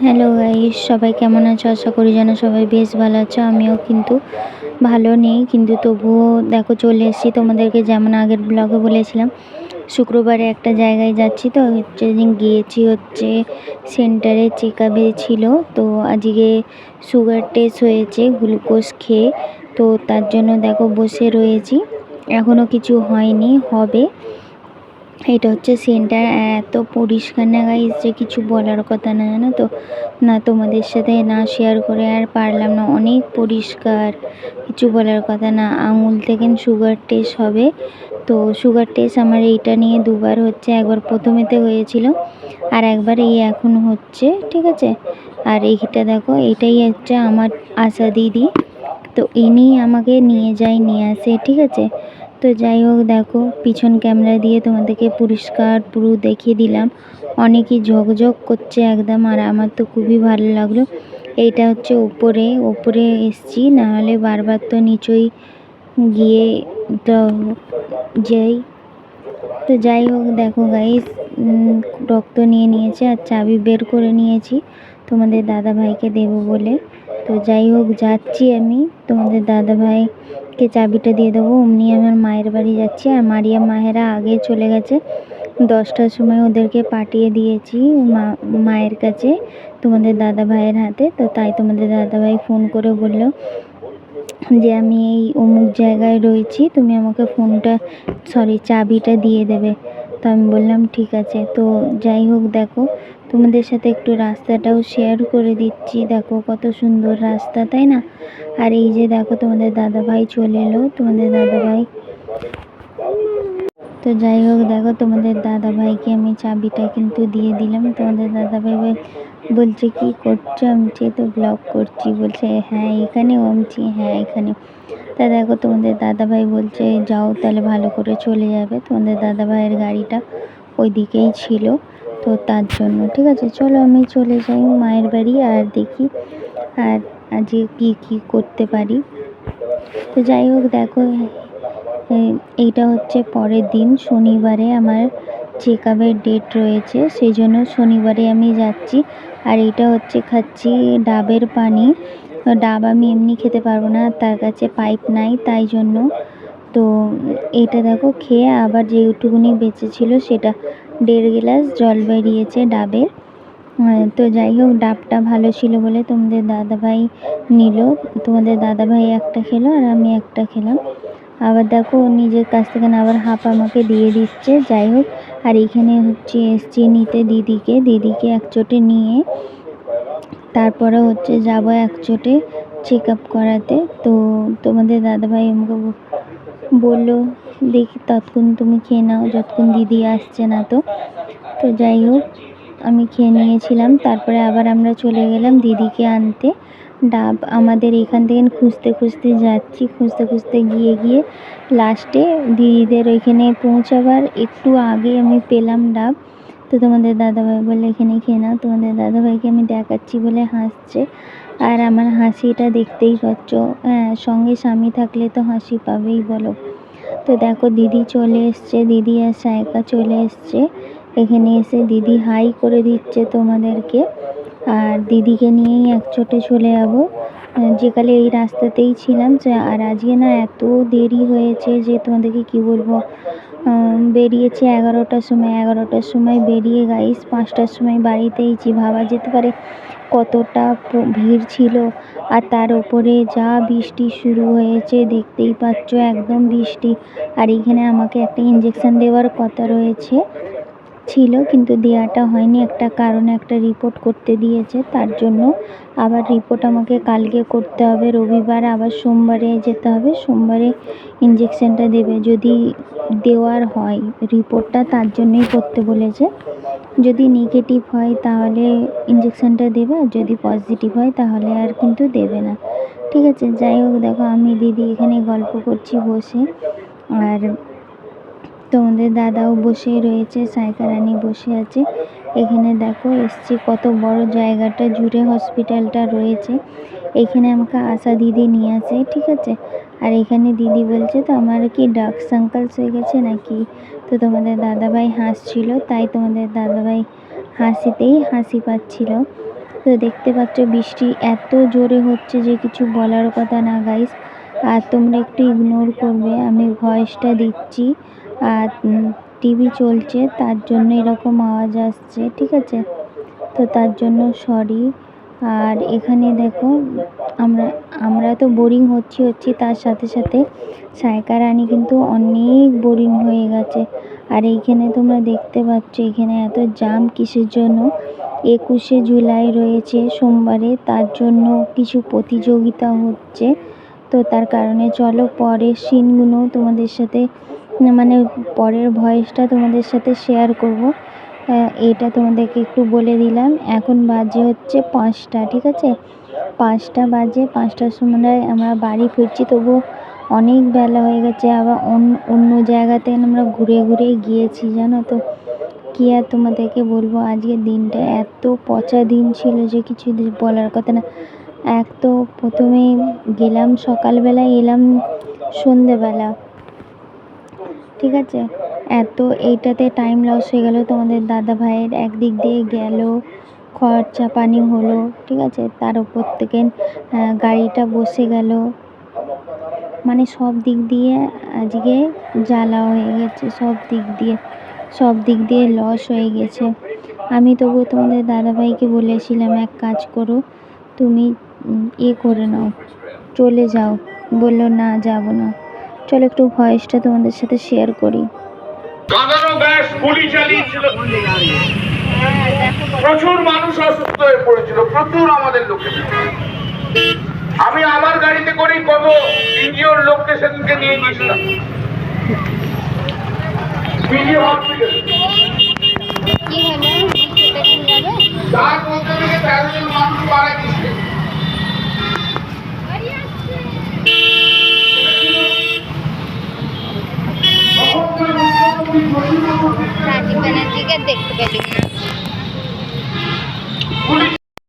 Hello guys সবাই কেমন আছো? আশা করি যেন সবাই বেশ ভালো আছো। আমিও কিন্তু ভালো নেই, কিন্তু তবুও দেখো চলে এসেছি। তোমাদেরকে যেমন আগের ব্লগে বলেছিলাম, শুক্রবারে একটা জায়গায় যাচ্ছি তো, হচ্ছে গিয়েছি হচ্ছে সেন্টারে চেক আপে ছিল। তো আজকে সুগার টেস্ট হয়েছে গ্লুকোজ খেয়ে। তো তার জন্য দেখো বসে রয়েছি। এখনও কিছু হয়নি, হবে। এটা হচ্ছে সেন্টার। এত পরিষ্কার না গাইস যে কিছু বলার কথা না, জানো তো? না তোমাদের সাথে না শেয়ার করে আর পারলাম না। অনেক পরিষ্কার, কিছু বলার কথা না। আঙুল থেকে সুগার টেস্ট হবে। তো সুগার টেস্ট আমার এইটা নিয়ে দুবার হচ্ছে। একবার প্রথমেতে হয়েছিল আর একবার এই এখন হচ্ছে, ঠিক আছে? আর এইটা দেখো, এটাই হচ্ছে আমার আশা দিদি। তো ইনি আমাকে নিয়ে যায়, নিয়ে আসে, ঠিক আছে? তো যাই হোক, দেখো, পিছন ক্যামেরা দিয়ে তোমাদেরকে পরিষ্কার পুরো দেখিয়ে দিলাম। অনেকই ঝকঝক করছে একদম, আর আমার তো খুবই ভালো লাগল। এইটা হচ্ছে ওপরে ওপরে এসছি, নাহলে বারবার তো নিচই গিয়ে তো যাই। তো যাই হোক, দেখো গাইস রক্ত নিয়ে নিয়েছে আর চাবি বের করে নিয়েছি তোমাদের দাদা ভাইকে দেবো বলে। তো যাই হোক, যাচ্ছি আমি তোমাদের দাদা ভাইকে চাবিটা দিয়ে দেবো। অমনি আমার মায়ের বাড়ি যাচ্ছি আর মারিয়া মায়েরা আগে চলে গেছে। দশটার সময় ওদেরকে পাঠিয়ে দিয়েছি মা, মায়ের কাছে তোমাদের দাদা ভাইয়ের হাতে। তো তাই তোমাদের দাদা ভাই ফোন করে বলল যে, আমি এই অমুক জায়গায় রয়েছি। তুমি আমাকে ফোনটা সরি চাবিটা দিয়ে দেবে। তো আমি বললাম, ঠিক আছে। তো যাই হোক, দেখো, তোমাদের সাথে একটু রাস্তাটাও শেয়ার করে দিচ্ছি। দেখো, কত সুন্দর রাস্তা, তাই না? আর এই যে দেখো, তোমাদের দাদাভাই চলে এলো। তোমাদের দাদাভাই তো যাই হোক, দেখো, তোমাদের দাদাভাইকে আমি চাবিটা কিন্তু দিয়ে দিলাম। তোমাদের দাদাভাই বলছে, কি করছ? আমি তো ব্লগ করছি। বলছে হ্যাঁ এখানে আমছি হ্যাঁ এখানে। তা দেখো, তোমাদের দাদাভাই বলছে, যাও তাহলে ভালো করে চলে যাবে। তোমাদের দাদাভাইয়ের গাড়িটা ওই দিকেই ছিল তো তার জন্য, ঠিক আছে? চলো, আমি চলে যাই মায়ের বাড়ি আর দেখি আর আজকে কী কী করতে পারি। তো যাই হোক, দেখো এইটা হচ্ছে পরের দিন, শনিবারে আমার চেক আপের ডেট রয়েছে, সেই জন্য শনিবারে আমি যাচ্ছি। আর এটা হচ্ছে খাচ্ছি ডাবের পানি। ডাব আমি এমনি খেতে পারব না, তার কাছে পাইপ নাই তাই জন্য। তো এটা দেখো, খেয়ে আবার যেটুকুনি বেঁচে ছিল সেটা দেড় গ্লাস জল বেরিয়েছে ডাবের তো যাই হোক, ডাবটা ভালো ছিল বলে তোমাদের দাদাভাই নিল। তোমাদের দাদাভাই একটা খেলো আর আমি একটা খেলাম। আবার দেখো, নিজের কাছ থেকে না আবার হাফ আমাকে দিয়ে দিচ্ছে। যাই হোক, আর এখানে হচ্ছে এসছি নিতে দিদিকে। দিদিকে এক চোটে নিয়ে তারপরে হচ্ছে যাব এক চোটে চেক আপ করাতে। তো তোমাদের দাদাভাই আমাকে বলল, দেখি ততক্ষণ তুমি খেয়ে নাও, যতক্ষণ দিদি আসছে না তো। তো যাই হোক, আমি খেয়ে নিয়েছিলাম। তারপরে আবার আমরা চলে গেলাম দিদিকে আনতে। ডাব আমাদের এখান থেকে খুঁজতে খুঁজতে যাচ্ছি, খুঁজতে খুঁজতে গিয়ে গিয়ে লাস্টে দিদিদের ওইখানে পৌঁছাবার একটু আগে আমি পেলাম ডাব। তো তোমাদের দাদাভাই বলে এখানে খেয়ে নাও। তোমাদের দাদাভাইকে আমি দেখাচ্ছি বলে হাসছে। আর আমার হাসিটা দেখতেই পাচ্ছ। হ্যাঁ সঙ্গে স্বামী থাকলে তো হাসি পাবেই বলো। তো দেখো, দিদি চলে এসছে, দিদি আর সায়কা চলে এসছে। এখানে এসে দিদি হাই করে দিচ্ছে তোমাদেরকে। আর দিদিকে নিয়েই এক চোটে চলে যাব। যেকালে এই রাস্তাতেই ছিলাম আর আজকে না এত দেরি হয়েছে যে তোমাদেরকে কী বলব? বেরিয়েছে এগারোটার সময় এগারোটার সময় বেরিয়ে গাইস পাঁচটার সময় বাড়িতেইছি ভাবা যেতে পারে কতটা ভিড় ছিল। আর তার ওপরে যা বৃষ্টি শুরু হয়েছে, দেখতেই পাচ্ছ একদম বৃষ্টি। আর এখানে আমাকে একটা ইঞ্জেকশান দেওয়ার কথা রয়েছে। ছিল, কিন্তু দেওয়াটা হয়নি। একটা কারণে একটা রিপোর্ট করতে দিয়েছে, তার জন্য আবার রিপোর্ট আমাকে কালকে করতে হবে। রবিবার আবার সোমবারে যেতে হবে। সোমবারে ইঞ্জেকশানটা দেবে। যদি দেওয়ার হয় রিপোর্টটা তার জন্যই করতে বলেছে। যদি নেগেটিভ হয়, তাহলে ইঞ্জেকশানটা দেবে। আর যদি পজিটিভ হয়, তাহলে আর কিন্তু দেবে না। ঠিক আছে, যাই হোক, দেখো, আমি দিদি এখানে গল্প করছি বসে। আর তোমাদের দাদাও বসে রয়েছে সায়কা রানী বসে আছে। এখানে দেখো, এসছি, কত বড় জায়গাটা জুড়ে হসপিটালটা রয়েছে। এখানে আমাকে আশা দিদি নিয়ে আসে, ঠিক আছে? আর এখানে দিদি বলছে, তো আমার কি ডার্ক সার্কালস হয়ে গেছে নাকি? তো তোমাদের দাদাভাই হাসছিল, তাই তোমাদের দাদাভাই হাসিতেই হাসি পাচ্ছিল। তো দেখতে পাচ্ছ, বৃষ্টি এত জোরে হচ্ছে যে কিছু বলার কথা না গাইস আর তোমরা একটু ইগনোর করবে, আমি ভয়েসটা দিচ্ছি। আর টিভি চলছে, তার জন্য এরকম আওয়াজ আসছে, ঠিক আছে? তো তার জন্য সরি আর এখানে দেখো, আমরা আমরা তো বোরিং হচ্ছি হচ্ছি, তার সাথে সাথে সায়কা রানী কিন্তু অনেক বোরিং হয়ে গেছে। আর এইখানে তোমরা দেখতে পাচ্ছ, এখানে এত জাম কিসের জন্য? একুশে জুলাই রয়েছে সোমবারে, তার জন্য কিছু প্রতিযোগিতা হচ্ছে। তো তার কারণে চলো, পরের সিনগুলো তোমাদের সাথে মানে পরের ভয়েসটা তোমাদের সাথে শেয়ার করব। এটা তোমাদেরকে একটু বলে দিলাম। এখন বাজে হচ্ছে পাঁচটা, ঠিক আছে? পাঁচটা বাজে, পাঁচটার সময় আমরা বাড়ি ফিরছি, তবু অনেক বেলা হয়ে গেছে। আবার অন্য জায়গাতে আমরা ঘুরে ঘুরে গিয়েছি, জানো তো? কী আর তোমাদেরকে বলব? আজকের দিনটা এত পচা দিন ছিল যে কিছু বলার কথা না। এক তো প্রথমে গেলাম সকালবেলায়, এলাম সন্ধেবেলা। ঠিক আছে? এত, এইটাতে টাইম লস হয়ে গেল, তোমাদের দাদা ভাইয়ের একদিক দিয়ে গেল, খরচা পানি হলো, ঠিক আছে? তার উপর থেকে গাড়িটা বসে গেল। মানে সব দিক দিয়ে আজকে জ্বালা হয়ে গেছে, সব দিক দিয়ে, সব দিক দিয়ে লস হয়ে গেছে। আমি তবু তোমাদের দাদাভাইকে বলেছিলাম, এক কাজ করো, তুমি এ করে নাও, চলে যাও। বলল, না, যাব না। চলো একটু ভয়েসটা তোমাদের সাথে শেয়ার করি। গ্যাস গুলি চালিয়েছিল। প্রচুর মানুষ অসুস্থ হয়ে পড়েছিল প্রচুর আমাদের লোকের। আমি আমার গাড়িতে করেই কত এনজিওর লোককে সেদিনকে নিয়ে গিয়েছিলাম। হসপিটাল কি হলো যাবে তার মধ্যে থেকে তেরো জন মানুষ মারা গেছে তখন থেকে মুখ্যমন্ত্রী মমতা ব্যানার্জি রাজীব ব্যানার্জিকে দেখতে পেলাম না